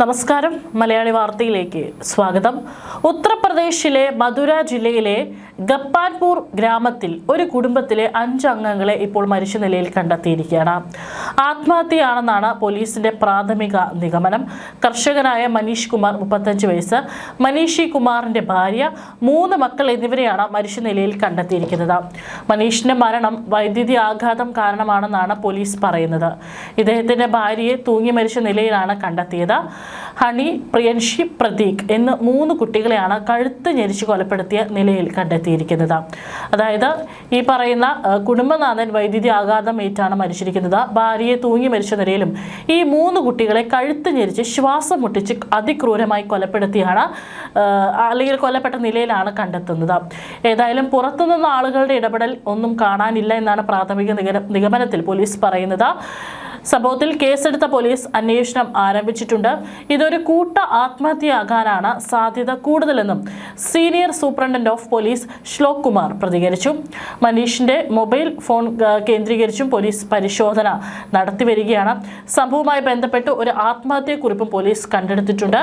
നമസ്കാരം. മലയാളി വാർത്തയിലേക്ക് സ്വാഗതം. ഉത്തർപ്രദേശിലെ മധുര ജില്ലയിലെ ഗപ്പാൻപൂർ ഗ്രാമത്തിൽ ഒരു കുടുംബത്തിലെ അഞ്ച് അംഗങ്ങളെ ഇപ്പോൾ മരിച്ച നിലയിൽ കണ്ടെത്തിയിരിക്കുകയാണ്. ആത്മഹത്യയാണെന്നാണ് പോലീസിന്റെ പ്രാഥമിക നിഗമനം. കർഷകനായ മനീഷ് കുമാർ മുപ്പത്തഞ്ച് വയസ്സ് മനീഷി കുമാറിന്റെ ഭാര്യ മൂന്ന് മക്കൾ എന്നിവരെയാണ് മരിച്ച നിലയിൽ കണ്ടെത്തിയിരിക്കുന്നത്. മനീഷിന്റെ മരണം വൈദ്യുതി ആഘാതം കാരണമാണെന്നാണ് പോലീസ് പറയുന്നത്. ഇദ്ദേഹത്തിന്റെ ഭാര്യയെ തൂങ്ങി മരിച്ച നിലയിലാണ് കണ്ടെത്തിയത്. ഹണി പ്രിയൻഷി പ്രതീക് എന്ന മൂന്ന് കുട്ടികളെയാണ് കഴുത്ത് ഞെരിച്ച് കൊലപ്പെടുത്തിയ നിലയിൽ കണ്ടെത്തിയിരിക്കുന്നത്. അതായത് ഈ പറയുന്ന കുടുംബനാഥൻ വൈദ്യുതി ആഘാതം ഏറ്റാണ് മരിച്ചിരിക്കുന്നത്. ഭാര്യയെ തൂങ്ങി മരിച്ച നിലയിലും ഈ മൂന്ന് കുട്ടികളെ കഴുത്ത് ഞെരിച്ച് ശ്വാസം മുട്ടിച്ച് അതിക്രൂരമായി കൊലപ്പെടുത്തിയാണ് അല്ലെങ്കിൽ കൊല്ലപ്പെട്ട നിലയിലാണ് കണ്ടെത്തുന്നത്. ഏതായാലും പുറത്തുനിന്ന് ആളുകളുടെ ഇടപെടൽ ഒന്നും കാണാനില്ല എന്നാണ് പ്രാഥമിക നിഗമനത്തിൽ പോലീസ് പറയുന്നത്. സംഭവത്തിൽ കേസെടുത്ത പോലീസ് അന്വേഷണം ആരംഭിച്ചിട്ടുണ്ട്. ഇതൊരു കൂട്ട ആത്മഹത്യയാകാനാണ് സാധ്യത കൂടുതലെന്നും senior superintendent of police Shlok Kumar പ്രതികരിച്ചു. മനീഷിന്റെ മൊബൈൽ ഫോൺ കേന്ദ്രീകരിച്ചും പോലീസ് പരിശോധന നടത്തി വരികയാണ്. സംഭവവുമായി ബന്ധപ്പെട്ട് ഒരു ആത്മഹത്യക്കുറിപ്പും പോലീസ് കണ്ടെടുത്തിട്ടുണ്ട്.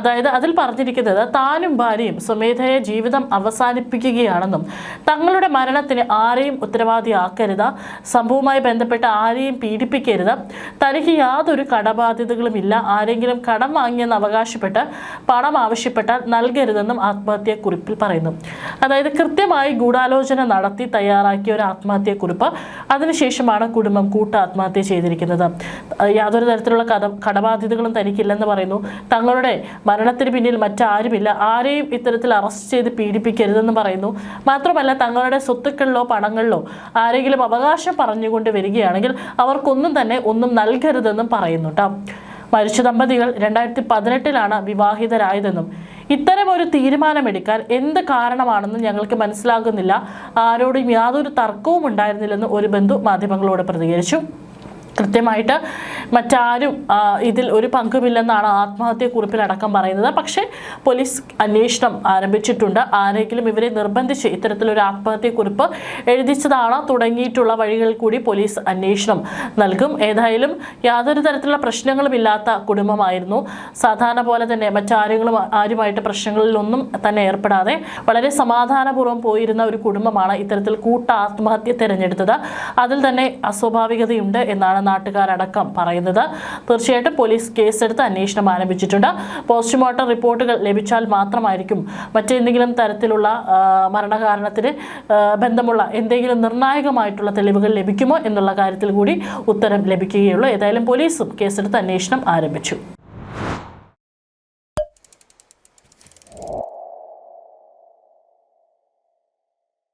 അതായത് അതിൽ പറഞ്ഞിരിക്കുന്നത് താനും ഭാര്യയും സ്വമേധയെ ജീവിതം അവസാനിപ്പിക്കുകയാണെന്നും തങ്ങളുടെ മരണത്തിന് ആരെയും ഉത്തരവാദിയാക്കരുത്. സംഭവവുമായി ബന്ധപ്പെട്ട് ആരെയും പീഡിപ്പിക്കരുത്. തനിക്ക് യാതൊരു കടബാധ്യതകളും ഇല്ല ആരെങ്കിലും കടം വാങ്ങിയെന്ന് അവകാശപ്പെട്ട് പണം ആവശ്യപ്പെട്ടാൽ നൽകരുതെന്നും ആത്മഹത്യക്കുറിപ്പിൽ പറയുന്നു. അതായത് കൃത്യമായി ഗൂഢാലോചന നടത്തി തയ്യാറാക്കിയ ഒരു ആത്മഹത്യാക്കുറിപ്പ് അതിനുശേഷമാണ് കുടുംബം കൂട്ട ആത്മഹത്യ ചെയ്തിരിക്കുന്നത് യാതൊരു തരത്തിലുള്ള കട കടബാധ്യതകളും തനിക്കില്ലെന്ന് പറയുന്നു. തങ്ങളുടെ മരണത്തിന് പിന്നിൽ മറ്റാരുമില്ല. ആരെയും ഇത്തരത്തിൽ അറസ്റ്റ് ചെയ്ത് പീഡിപ്പിക്കരുതെന്ന് പറയുന്നു. മാത്രമല്ല തങ്ങളുടെ സ്വത്തുക്കളിലോ പണങ്ങളിലോ ആരെങ്കിലും അവകാശം പറഞ്ഞുകൊണ്ട് വരികയാണെങ്കിൽ അവർക്കൊന്നും തന്നെ ഒന്നും നൽകരുതെന്നും പറയുന്നു കേട്ടോ മരിച്ച ദമ്പതികൾ രണ്ടായിരത്തി പതിനെട്ടിലാണ് വിവാഹിതരായതെന്നും. ഇത്തരം ഒരു തീരുമാനമെടുക്കാൻ എന്ത് കാരണമാണെന്ന് ഞങ്ങൾക്ക് മനസ്സിലാകുന്നില്ല. ആരോടും യാതൊരു തർക്കവും ഉണ്ടായിരുന്നില്ലെന്ന് ഒരു ബന്ധു മാധ്യമങ്ങളോട് പ്രതികരിച്ചു. കൃത്യമായിട്ട് മറ്റാരും ഇതിൽ ഒരു പങ്കുമില്ലെന്നാണ് ആത്മഹത്യക്കുറിപ്പിലടക്കം പറയുന്നത്. പക്ഷേ പോലീസ് അന്വേഷണം ആരംഭിച്ചിട്ടുണ്ട്. ആരെങ്കിലും ഇവരെ നിർബന്ധിച്ച് ഇത്തരത്തിലൊരു ആത്മഹത്യക്കുറിപ്പ് എഴുതിച്ചതാണോ തുടങ്ങിയിട്ടുള്ള വഴികളിൽ കൂടി പോലീസ് അന്വേഷണം നൽകും. ഏതായാലും യാതൊരു തരത്തിലുള്ള പ്രശ്നങ്ങളുമില്ലാത്ത കുടുംബമായിരുന്നു. സാധാരണ പോലെ തന്നെ മറ്റാരെങ്കിലും ആരുമായിട്ട് പ്രശ്നങ്ങളിലൊന്നും തന്നെ ഏർപ്പെടാതെ വളരെ സമാധാനപൂർവം പോയിരുന്ന ഒരു കുടുംബമാണ് ഇത്തരത്തിൽ കൂട്ട ആത്മഹത്യ തിരഞ്ഞെടുത്തത്. അതിൽ തന്നെ അസ്വാഭാവികതയുണ്ട് എന്നാണ് നാട്ടുകാരടക്കം പറയുന്നത്. തീർച്ചയായിട്ടും പോലീസ് കേസെടുത്ത് അന്വേഷണം ആരംഭിച്ചിട്ടുണ്ട്. പോസ്റ്റ്മോർട്ടം റിപ്പോർട്ടുകൾ ലഭിച്ചാൽ മാത്രമായിരിക്കും മറ്റെന്തെങ്കിലും തരത്തിലുള്ള മരണകാരണത്തിന് ബന്ധമുള്ള എന്തെങ്കിലും നിർണായകമായിട്ടുള്ള തെളിവുകൾ ലഭിക്കുമോ എന്നുള്ള കാര്യത്തിൽ കൂടി ഉത്തരം ലഭിക്കുകയുള്ളൂ. ഏതായാലും പോലീസും കേസെടുത്ത് അന്വേഷണം ആരംഭിച്ചു.